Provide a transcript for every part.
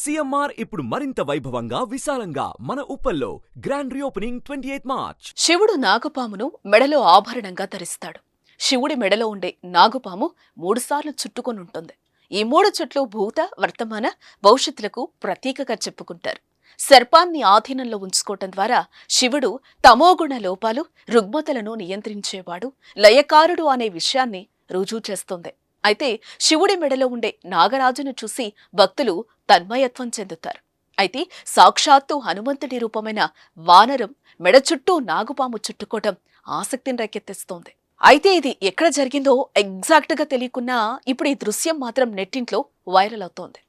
CMR ఇప్పుడు మరింత వైభవంగా విశాలంగా మన ఉప్పల్లో grand reopening twenty eighth March శివుడు నాగపామును మెడలో ఆభరణంగా ధరిస్తాడు. శివుడి మెడలో ఉండే నాగపాము మూడుసార్లు చుట్టుకొని ఉంటుంది ఈ మూడు చుట్లు భూత వర్తమాన భవిష్యత్తులకు ప్రతీకగా చెప్పుకుంటారు. సర్పాన్ని ఆధీనంలో ఉంచుకోవటం ద్వారా శివుడు తమోగుణ లోపాలు రుగ్మతలను నియంత్రించేవాడు లయకారుడు అనే విషయాన్ని రుజువు చేస్తుంది. అయితే శివుడి మెడలో ఉండే నాగరాజును చూసి భక్తులు తన్మయత్వం చెందుతారు. అయితే సాక్షాత్తు హనుమంతుడి రూపమైన వానరం మెడ చుట్టూ నాగుపాము చుట్టుకోవటం ఆసక్తిని రేకెత్తిస్తోంది. అయితే ఇది ఎక్కడ జరిగిందో ఎగ్జాక్ట్గా తెలియకున్నా ఇప్పుడు ఈ దృశ్యం మాత్రం నెట్టింట్లో వైరల్ అవుతోంది.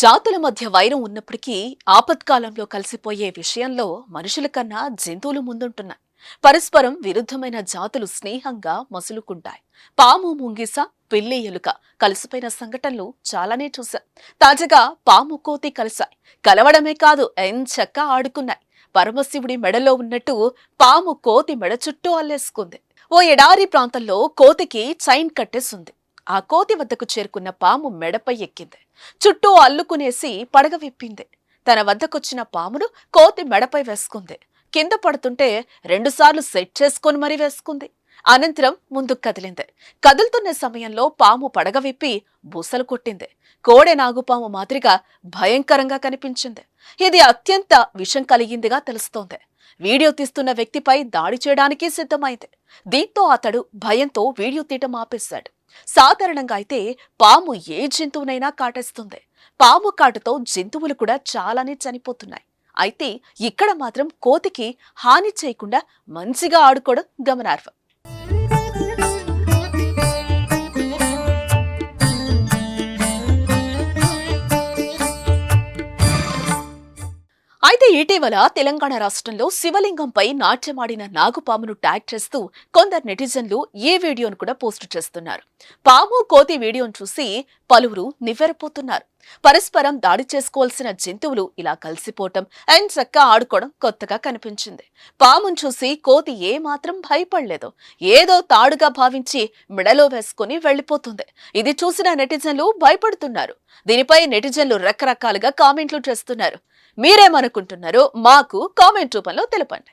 జాతుల మధ్య వైరం ఉన్నప్పటికీ ఆపత్కాలంలో కలిసిపోయే విషయంలో మనుషుల కన్నా జంతువులు ముందుంటున్నాయి. పరస్పరం విరుద్ధమైన జాతులు స్నేహంగా మసులుకుంటాయి. పాము ముంగిస పిల్లి ఎలుక కలిసిపోయిన సంఘటనలు చాలానే చూశాం. తాజాగా పాము కోతి కలిశాయి. కలవడమే కాదు ఎంచక్క ఆడుకున్నాయి. పరమశివుడి మెడలో ఉన్నట్టు పాము కోతి మెడ చుట్టూ అల్లేసుకుంది. ఓ ఎడారి ప్రాంతంలో కోతికి చైన్ కట్టేసుంది. ఆ కోతి వద్దకు చేరుకున్న పాము మెడపై ఎక్కింది. చుట్టూ అల్లుకునేసి పడగ విప్పింది. తన వద్దకొచ్చిన పామును కోతి మెడపై వేసుకుంది. కింద పడుతుంటే రెండుసార్లు సెట్ చేసుకొని మరీ వేసుకుంది. అనంతరం ముందుకు కదిలింది. కదులుతున్న సమయంలో పాము పడగ విప్పి బుసలు కొట్టింది. కోడె నాగుపాము మాదిరిగా భయంకరంగా కనిపించింది. ఇది అత్యంత విషం కలిగిందిగా తెలుస్తోంది. వీడియో తీస్తున్న వ్యక్తిపై దాడి చేయడానికి సిద్ధమైంది. దీంతో అతడు భయంతో వీడియో తీయటం ఆపేశాడు. సాధారణంగా అయితే పాము ఏ జంతువునైనా కాటేస్తుంది. పాము కాటుతో జంతువులు కూడా చాలానే చనిపోతున్నాయి. అయితే ఇక్కడ మాత్రం కోతికి హాని చేయకుండా మంచిగా ఆడుకోవడం గమనార్హం. ఇటీవల తెలంగాణ రాష్ట్రంలో శివలింగంపై నాట్యమాడిన నాగుపామును ట్యాగ్ చేస్తూ కొందరు నెటిజన్లు ఈ వీడియోను కూడా పోస్టు చేస్తున్నారు. పాము కోతి వీడియోను చూసి పలువురు నివ్వెరపోతున్నారు. పరస్పరం దాడి చేసుకోవాల్సిన జంతువులు ఇలా కలిసిపోవటం అండ్ చక్క ఆడుకోవడం కొత్తగా కనిపించింది. పామును చూసి కోతి ఏమాత్రం భయపడలేదు. ఏదో తాడుగా భావించి మెడలో వేసుకుని వెళ్ళిపోతుంది ఇది చూసిన నెటిజన్లు భయపడుతున్నారు. దీనిపై నెటిజన్లు రకరకాలుగా కామెంట్లు చేస్తున్నారు. మీరేమనుకుంటున్నారో మాకు కామెంట్ రూపంలో తెలపండి.